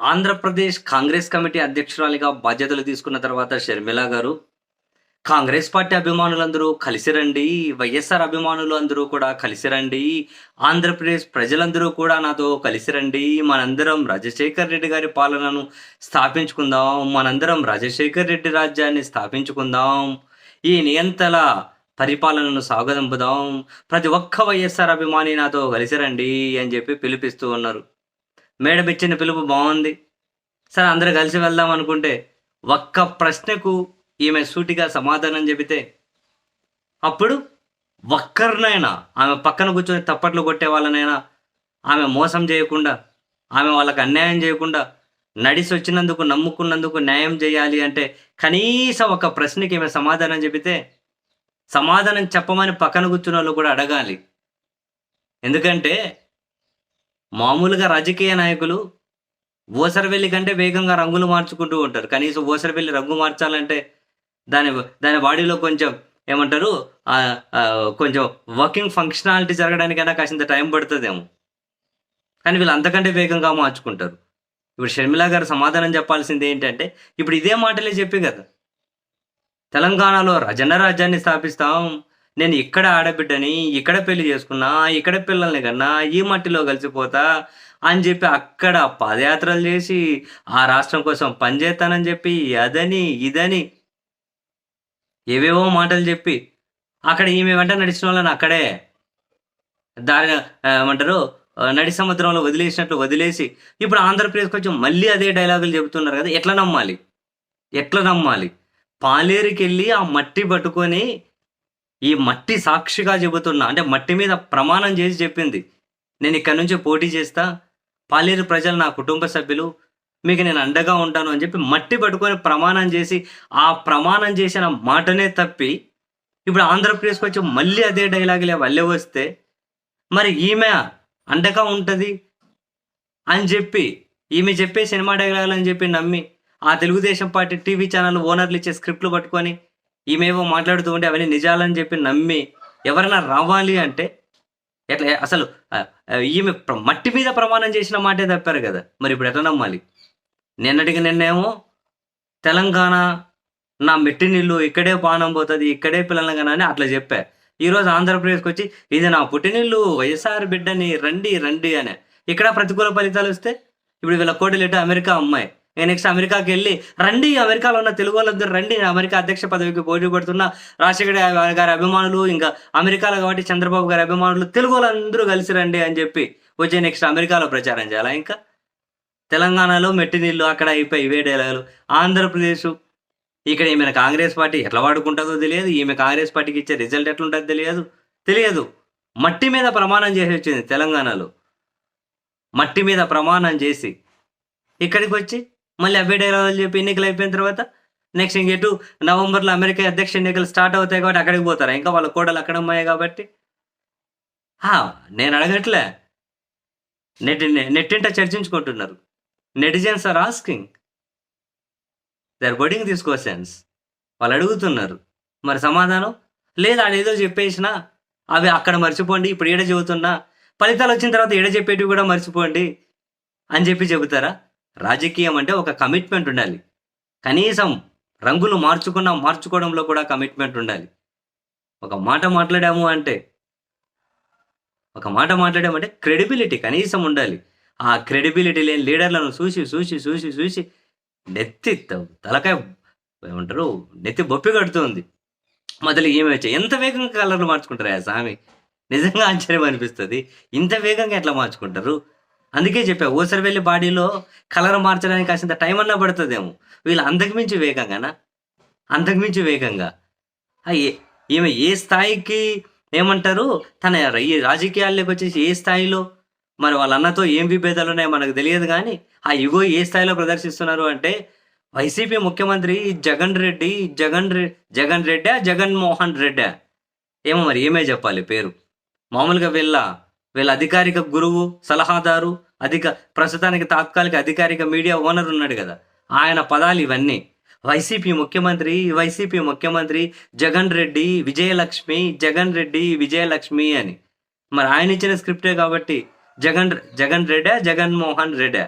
Andhra Pradesh Congress committee అధ్యక్షురాలిగా బాధ్యతలు తీసుకున్న తర్వాత షర్మిల గారు కాంగ్రెస్ పార్టీ అభిమానులందరూ కలిసి రండి వైఎస్ఆర్ అభిమానులు అందరూ కూడా కలిసి రండి ఆంధ్రప్రదేశ్ ప్రజలందరూ కూడా నాతో కలిసి రండి మనందరం రాజశేఖర్ రెడ్డి గారి పాలనను స్థాపించుకుందాం మనందరం రాజశేఖర్ రెడ్డి రాజ్యాన్ని స్థాపించుకుందాం ఈ నియంతల పరిపాలనను సాగదంపుదాం ప్రతి ఒక్క వైఎస్ఆర్ అభిమాని నాతో కలిసి రండి అని చెప్పి పిలిపిస్తూ ఉన్నారు. మేడం ఇచ్చిన పిలుపు బాగుంది. సరే అందరూ కలిసి వెళ్దాం అనుకుంటే ఒక్క ప్రశ్నకు ఈమె సూటిగా సమాధానం చెబితే అప్పుడు ఒక్కరినైనా ఆమె పక్కన కూర్చొని తప్పట్లు కొట్టే వాళ్ళనైనా ఆమె మోసం చేయకుండా ఆమె వాళ్ళకి అన్యాయం చేయకుండా నడిసి వచ్చినందుకు నమ్ముకున్నందుకు న్యాయం చేయాలి అంటే కనీసం ఒక ప్రశ్నకి ఈమె సమాధానం చెబితే సమాధానం చెప్పమని పక్కన కూర్చున్న వాళ్ళు కూడా అడగాలి. ఎందుకంటే మామూలుగా రాజకీయ నాయకులు ఓసరవెల్లి కంటే వేగంగా రంగులు మార్చుకుంటూ ఉంటారు. కనీసం ఓసరవెల్లి రంగు మార్చాలంటే దాని దాని బాడీలో కొంచెం ఏమంటారు? కొంచెం వర్కింగ్ ఫంక్షనాలిటీ జరగడానికైనా కాసింత టైం పడుతుందేమో. కానీ వీళ్ళు అంతకంటే వేగంగా మార్చుకుంటారు. ఇప్పుడు షర్మిల గారు సమాధానం చెప్పాల్సింది ఏంటంటే ఇప్పుడు ఇదే మాటలే చెప్పి కదా. తెలంగాణలో రజన రాజ్యాన్ని స్థాపిస్తాం నేను ఇక్కడ ఆడబిడ్డని ఇక్కడ పెళ్ళి చేసుకున్నా ఇక్కడ పిల్లల్ని కన్నా ఈ మట్టిలో కలిసిపోతా అని చెప్పి అక్కడ పాదయాత్రలు చేసి ఆ రాష్ట్రం కోసం పనిచేస్తానని చెప్పి అదని ఇదని ఏవేవో మాటలు చెప్పి అక్కడ ఈమె వెంట నడిచిన వాళ్ళని అక్కడే దారి ఏమంటారు నడి సముద్రంలో వదిలేసినట్లు వదిలేసి ఇప్పుడు ఆంధ్రప్రదేశ్కి వచ్చి మళ్ళీ అదే డైలాగులు చెబుతున్నారు కదా ఎట్లా నమ్మాలి? ఎట్లా నమ్మాలి? పాలేరుకి వెళ్ళి ఆ మట్టి పట్టుకొని ఈ మట్టి సాక్షిగా చెబుతున్నా అంటే మట్టి మీద ప్రమాణం చేసి చెప్పింది. నేను ఇక్కడ నుంచి పోటీ చేస్తా పాలేరు ప్రజలు నా కుటుంబ సభ్యులు మీకు నేను అండగా ఉంటాను అని చెప్పి మట్టి పట్టుకొని ప్రమాణం చేసి ఆ ప్రమాణం చేసిన మాటనే తప్పి ఇప్పుడు ఆంధ్రప్రదేశ్కి వచ్చి మళ్ళీ అదే డైలాగులే వల్లే వస్తే మరి ఈమె అండగా ఉంటుంది అని చెప్పి ఈమె చెప్పే సినిమా డైలాగులు అని చెప్పి నమ్మి ఆ తెలుగుదేశం పార్టీ టీవీ ఛానల్ ఓనర్లు ఇచ్చే స్క్రిప్ట్లు పట్టుకొని ఈమెవో మాట్లాడుతూ ఉంటే అవన్నీ నిజాలని చెప్పి నమ్మి ఎవరైనా రావాలి అంటే ఎట్లా అసలు ఈమె మట్టి మీద ప్రమాణం చేసిన మాటే తప్పారు కదా. మరి ఇప్పుడు ఎట్లా నమ్మాలి? నిన్నటికి నిన్నేమో తెలంగాణ నా మెట్టి నీళ్ళు ఇక్కడే పానం పోతుంది ఇక్కడే పిల్లలు అని అట్లా చెప్పా. ఈరోజు ఆంధ్రప్రదేశ్కి వచ్చి ఇది నా పుట్టినిల్లు వైఎస్ఆర్ బిడ్డని రండి రండి అని. ఇక్కడ ప్రతికూల ఫలితాలు వస్తే ఇప్పుడు వీళ్ళ కోటిలేట అమెరికా అమ్మాయి. నెక్స్ట్ అమెరికాకి వెళ్ళి రండి అమెరికాలో ఉన్న తెలుగు వాళ్ళందరూ రండి నేను అమెరికా అధ్యక్ష పదవికి పోటీ పడుతున్న. రాజశేఖర గారి అభిమానులు ఇంకా అమెరికాలో కాబట్టి చంద్రబాబు గారి అభిమానులు తెలుగు వాళ్ళందరూ కలిసి రండి అని చెప్పి వచ్చే నెక్స్ట్ అమెరికాలో ప్రచారం చేయాలా ఇంకా? తెలంగాణలో మెట్టి నీళ్ళు అక్కడ అయిపోయి ఇవే డైలాగులు. ఆంధ్రప్రదేశ్ ఇక్కడ ఈమెను కాంగ్రెస్ పార్టీ ఎట్లా వాడుకుంటుందో తెలియదు. ఈమె కాంగ్రెస్ పార్టీకి ఇచ్చే రిజల్ట్ ఎట్లుంటుందో తెలియదు. తెలియదు. మట్టి మీద ప్రమాణం చేసి వచ్చింది తెలంగాణలో. మట్టి మీద ప్రమాణం చేసి ఇక్కడికి వచ్చి మళ్ళీ అవే డైలాగులు చెప్పి ఎన్నికలు అయిపోయిన తర్వాత నెక్స్ట్ ఇంకెటు నవంబర్లో అమెరికా అధ్యక్ష ఎన్నికలు స్టార్ట్ అవుతాయి కాబట్టి అక్కడికి పోతారా? ఇంకా వాళ్ళ కోడలు అక్కడ అమ్మాయి కాబట్టి. హా, నేను అడగట్లే. నెట్ నెట్టింట చర్చించుకుంటున్నారు. Netizens are asking their budding this questions వాళ్ళు అడుగుతున్నారు. మరి సమాధానం? లేదు ఆడేదో చెప్పేసినా అవి అక్కడ మర్చిపోండి ఇప్పుడు ఈడ చెబుతున్నా. ఫలితాలు వచ్చిన తర్వాత ఈడ చెప్పేటివి కూడా మర్చిపోండి అని చెప్పి చెబుతారా? రాజకీయం అంటే ఒక కమిట్మెంట్ ఉండాలి. కనీసం రంగులు మార్చుకున్నా మార్చుకోవడంలో కూడా కమిట్మెంట్ ఉండాలి. ఒక మాట మాట్లాడాము అంటే ఒక మాట మాట్లాడామంటే క్రెడిబిలిటీ కనీసం ఉండాలి. ఆ క్రెడిబిలిటీ లేని లీడర్లను చూసి చూసి చూసి చూసి నెత్తి త- తలకాయ ఏమంటారు నెత్తి బొప్పి కడుతుంది. మొదలు ఏమి ఎంత వేగంగా కలర్లు మార్చుకుంటారు? ఆ స్వామి నిజంగా ఆశ్చర్యం అనిపిస్తుంది. ఇంత వేగంగా ఎట్లా మార్చుకుంటారు? అందుకే చెప్పా ఊసరవెల్లి బాడీలో కలర్ మార్చడానికి కాసింత టైం అన్నా పడుతుందేమో. వీళ్ళు అంతకుమించి వేగంగానా? అంతకుమించి వేగంగా. ఈమె ఏ స్థాయికి ఏమంటారు? తన ఈ రాజకీయాల్లోకి వచ్చేసి ఏ స్థాయిలో? మరి వాళ్ళ అన్నతో ఏం విభేదాలు ఉన్నాయో మనకు తెలియదు కానీ ఆ ఇగో ఏ స్థాయిలో ప్రదర్శిస్తున్నారు అంటే వైసీపీ ముఖ్యమంత్రి జగన్ రెడ్డి జగన్ రెడ్డి జగన్ రెడ్డా జగన్ మోహన్ రెడ్డా. ఏమో మరి ఏమే చెప్పాలి పేరు? మామూలుగా వెళ్ళా వీళ్ళ అధికారిక గురువు సలహాదారు అధిక ప్రస్తుతానికి తాత్కాలిక అధికారిక మీడియా ఓనర్ ఉన్నాడు కదా. ఆయన పదాలు ఇవన్నీ. వైసీపీ ముఖ్యమంత్రి వైసీపీ ముఖ్యమంత్రి జగన్ రెడ్డి విజయలక్ష్మి జగన్ రెడ్డి విజయలక్ష్మి అని. మరి ఆయన ఇచ్చిన స్క్రిప్టే కాబట్టి జగన్ జగన్ రెడ్డా జగన్మోహన్ రెడ్డా?